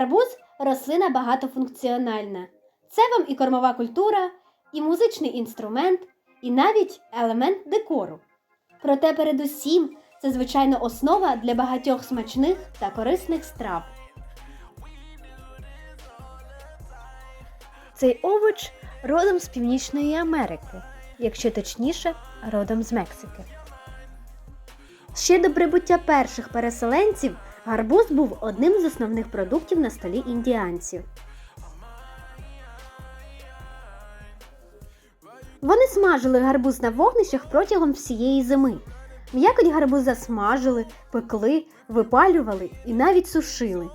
Гарбуз рослина багатофункціональна. Це вам і кормова культура, і музичний інструмент, і навіть елемент декору. Проте передусім це звичайно основа для багатьох смачних та корисних страв. Цей овоч родом з Північної Америки, якщо точніше, родом з Мексики. Ще до прибуття перших переселенців гарбуз був одним з основних продуктів на столі індіанців. Вони смажили гарбуз на вогнищах протягом всієї зими. М'якоть гарбуза смажили, пекли, випалювали і навіть сушили.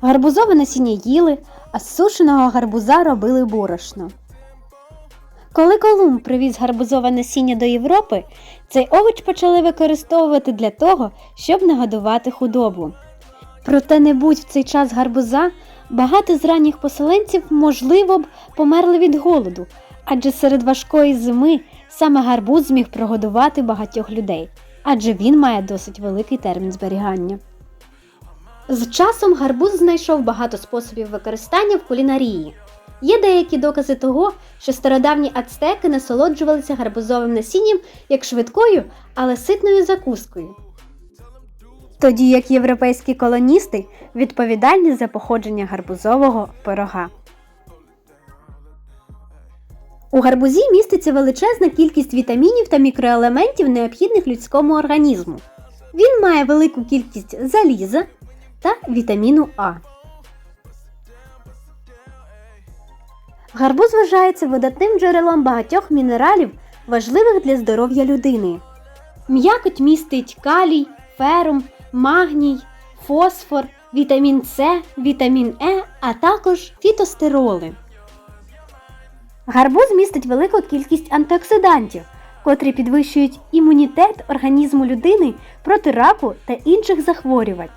Гарбузове насіння їли, а з сушеного гарбуза робили борошно. Коли Колумб привіз гарбузове насіння до Європи, цей овоч почали використовувати для того, щоб нагодувати худобу. Проте не будь в цей час гарбуза, багато з ранніх поселенців, можливо б, померли від голоду, адже серед важкої зими саме гарбуз зміг прогодувати багатьох людей, адже він має досить великий термін зберігання. З часом гарбуз знайшов багато способів використання в кулінарії. Є деякі докази того, що стародавні ацтеки насолоджувалися гарбузовим насінням як швидкою, але ситною закускою. Тоді як європейські колоністи відповідальні за походження гарбузового пирога. У гарбузі міститься величезна кількість вітамінів та мікроелементів, необхідних людському організму. Він має велику кількість заліза та вітаміну А. Гарбуз вважається видатним джерелом багатьох мінералів, важливих для здоров'я людини. М'якоть містить калій, ферум, магній, фосфор, вітамін С, вітамін Е, а також фітостероли. Гарбуз містить велику кількість антиоксидантів, котрі підвищують імунітет організму людини проти раку та інших захворювань.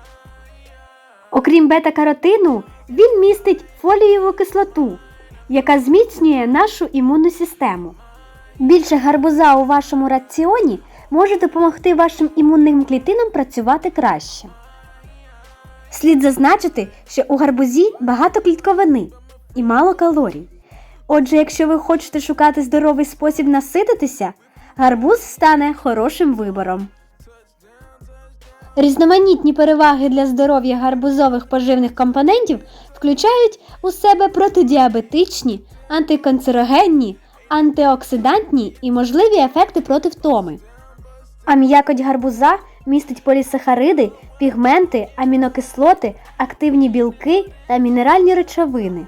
Окрім бета-каротину, він містить фолієву кислоту, яка зміцнює нашу імунну систему. Більше гарбуза у вашому раціоні може допомогти вашим імунним клітинам працювати краще. Слід зазначити, що у гарбузі багато клітковини і мало калорій. Отже, якщо ви хочете шукати здоровий спосіб насититися, гарбуз стане хорошим вибором. Різноманітні переваги для здоров'я гарбузових поживних компонентів включають у себе протидіабетичні, антиканцерогенні, антиоксидантні і можливі ефекти проти втоми. А м'якоть гарбуза містить полісахариди, пігменти, амінокислоти, активні білки та мінеральні речовини.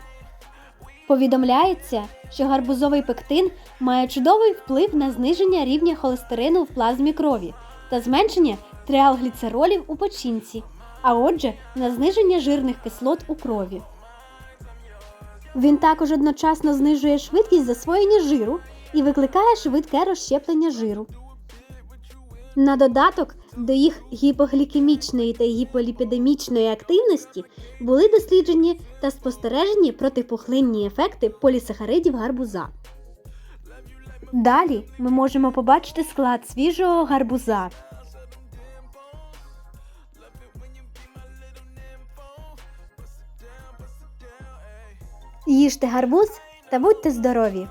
Повідомляється, що гарбузовий пектин має чудовий вплив на зниження рівня холестерину в плазмі крові та зменшення тріалгліцеролів у печінці, а отже, на зниження жирних кислот у крові. Він також одночасно знижує швидкість засвоєння жиру і викликає швидке розщеплення жиру. На додаток до їх гіпоглікемічної та гіполіпідемічної активності були досліджені та спостережені протипухлинні ефекти полісахаридів гарбуза. Далі ми можемо побачити склад свіжого гарбуза. Їжте гарбуз та будьте здорові!